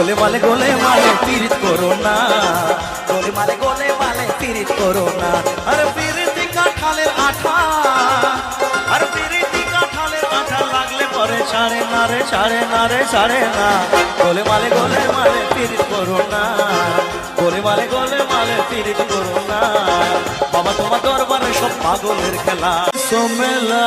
গোলে মালে গোলে মালে পীড়িত করো না। গোলে মালে গোলে মালে পীড়িত করো না। আরে পীড়িতি কাঁঠালের আঠা। আর পীড়িতি কাঁঠালের আঠা লাগলে পরে ছাড়ে না রে, ছাড়ে না রে, ছাড়ে না। গোলে মালে গোলে মালে পীড়িত করো না। গোলে মালে গোলে মালে পীড়িত করো না। বাবা তোমার দরবারে সব পাগলের খেলা। সোমেলা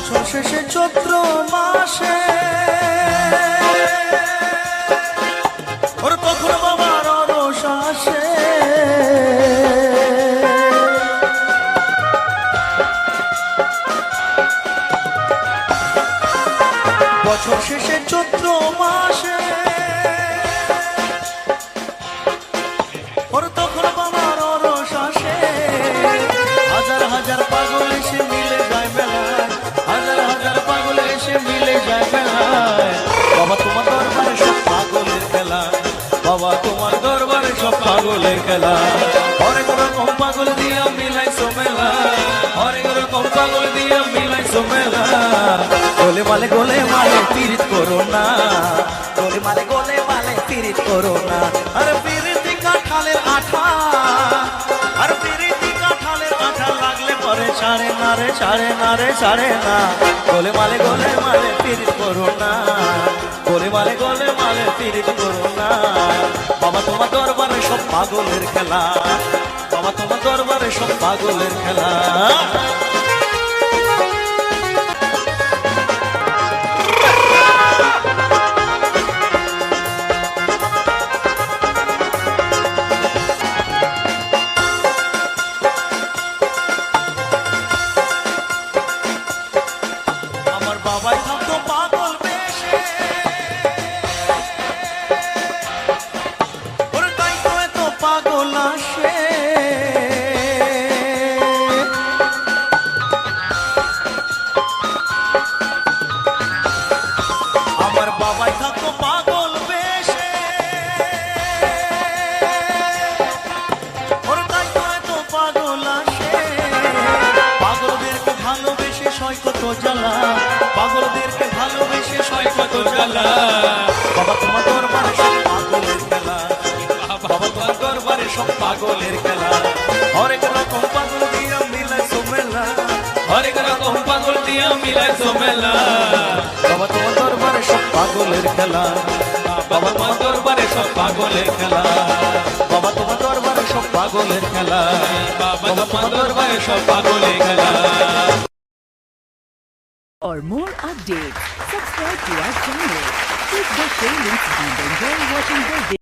বছর শেষে চৈত্র মাসে। ওর তখন বাবার অরস আসে? বছর শেষে চৈত্র মাসে যায় মেলায় বাবা তোমার দরবারে সব পাগলের খেলা, বাবা তোমার দরবারে সব পাগলের খেলা। অনেক রকম পাগল দিয়া মিলাই সোমেলা অনেক রকম পাগল দিয়া মিলাই সোমেলা গোলে মালে গোলে মালে পীড়িত করো না, গোলে মালে গোলে মালে পীড়িত করো না। পরে ছাড়ে না রে, ছাড়ে না রে, ছাড়ে না। গোলে মালে গোলে মালে তীর করো না। গোলে মালে গোলে মালে তীর করো না। বাবা, তোমার দরবারে সব পাগলের খেলা। বাবা, তোমার দরবারে সব পাগলের খেলা। পাগল আসে আমার বাবাই থাকতো পাগল বাবা তোমার দরবারে সব পাগলের খেলা বাবা তোমার দরবারে সব পাগলের খেলা বাবা তোমার দরবারে সব পাগলের খেলা বাবা তোমার দরবারে সব পাগলের খেলা For more updates, subscribe to our channel. Click the share links and enjoy watching the video.